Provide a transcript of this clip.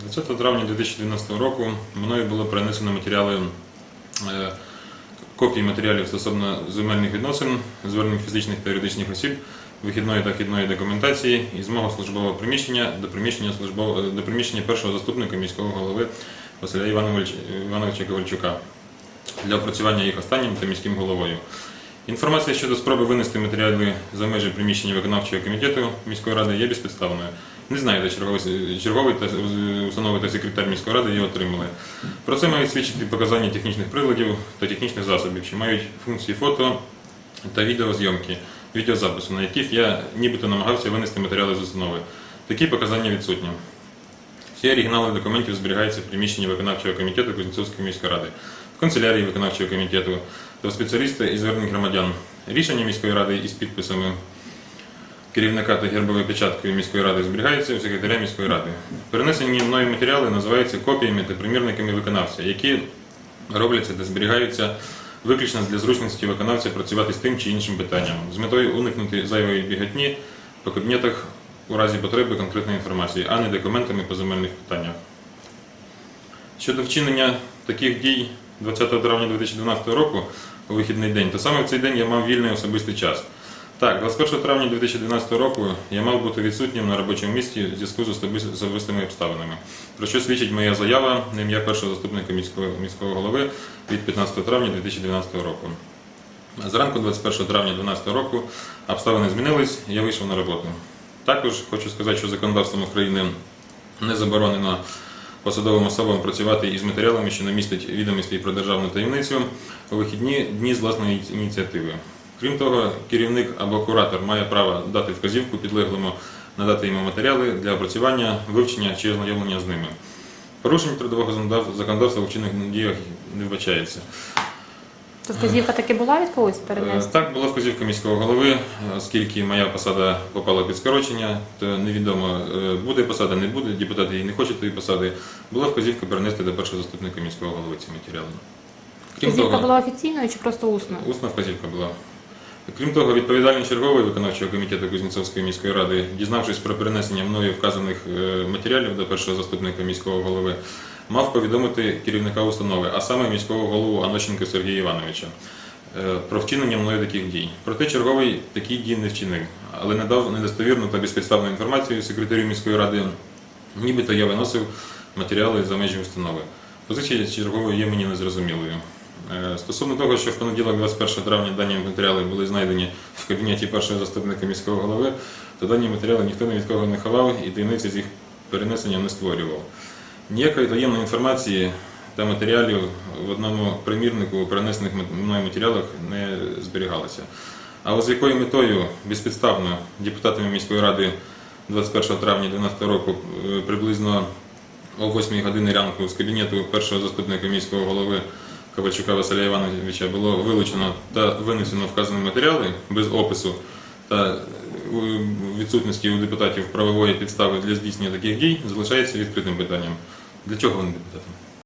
20 травня 2012 року мною було перенесено матеріали, е, копії матеріалів стосовно земельних відносин, звернень фізичних та юридичних осіб, вихідної та вхідної документації із мого службового приміщення до приміщення, службового, до приміщення першого заступника міського голови Василя Івановича Ковальчука для опрацювання їх останнім та міським головою. Інформація щодо спроби винести матеріали за межі приміщення виконавчого комітету міської ради є безпідставною. Не знаю, де черговий, черговий та установи та секретар міської ради її отримали. Про це мають свідчити показання технічних приладів та технічних засобів, що мають функції фото та відеозйомки, відеозапису, на яких я нібито намагався винести матеріали з установи. Такі показання відсутні. Всі оригінали документів зберігаються в приміщенні виконавчого комітету Кузнецовської міської ради, в канцелярії виконавчого комітету та в спеціаліста із звернень громадян. Рішення міської ради із підписами керівника та гербовою печаткою міської ради зберігаються у секретаря міської ради. Перенесені мною матеріали називаються копіями та примірниками виконавця, які робляться та зберігаються виключно для зручності виконавця працювати з тим чи іншим питанням, з метою уникнути зайвої біготні по кабінетах у разі потреби конкретної інформації, а не документами по земельних питаннях. Щодо вчинення таких дій 20 травня 2012 року у вихідний день, то саме в цей день я мав вільний особистий час. Так, 21 травня 2012 року я мав бути відсутнім на робочому місці в зв'язку з особистими обставинами, про що свідчить моя заява на ім'я першого заступника міського, міського голови від 15 травня 2012 року. Зранку 21 травня 2012 року обставини змінились, я вийшов на роботу. Також хочу сказати, що законодавством України не заборонено посадовим особам працювати із матеріалами, що не містять відомості про державну таємницю у вихідні дні з власної ініціативи. Крім того, керівник або куратор має право дати вказівку підлеглому надати йому матеріали для опрацювання, вивчення чи ознайомлення з ними. Порушень трудового законодавства у вчинних діях не вбачається. То вказівка таки була від когось Е, перенести? Так, була вказівка міського голови, е, оскільки моя посада попала під скорочення, то невідомо е, буде посада, не буде, депутати її не хочуть тієї посади. Була вказівка перенести до першого заступника міського голови ці матеріали. Крім Вказівка того, була офіційною чи просто усною? усна вказівка була. Крім того, відповідальний черговий виконавчого комітету Кузнєцовської міської ради, дізнавшись про перенесення мною вказаних е, матеріалів до першого заступника міського голови, мав повідомити керівника установи, а саме міського голову Анощенка Сергія Івановича, е, про вчинення мною таких дій. Проте черговий такі дії не вчинив, але надав недостовірну та безпідставну інформацію секретарю міської ради, нібито я виносив матеріали за межі установи. Позиція чергової є мені незрозумілою. Е, Стосовно того, що в понеділок, 21 травня, дані матеріали були знайдені в кабінеті першого заступника міського голови, то дані матеріали ніхто ні від кого не ховав і таємниці з їх перенесення не створював. Ніякої таємної інформації та матеріалів в одному примірнику у перенесених мною матеріалах не зберігалося. А от з якою метою безпідставно депутатами міської ради 21 травня 2012 року е, приблизно о 8 годині ранку з кабінету першого заступника міського голови Ковальчука Василя Івановича було вилучено та винесено вказані матеріали без опису та відсутності у депутатів правової підстави для здійснення таких дій залишається відкритим питанням. Для чого вони депутати?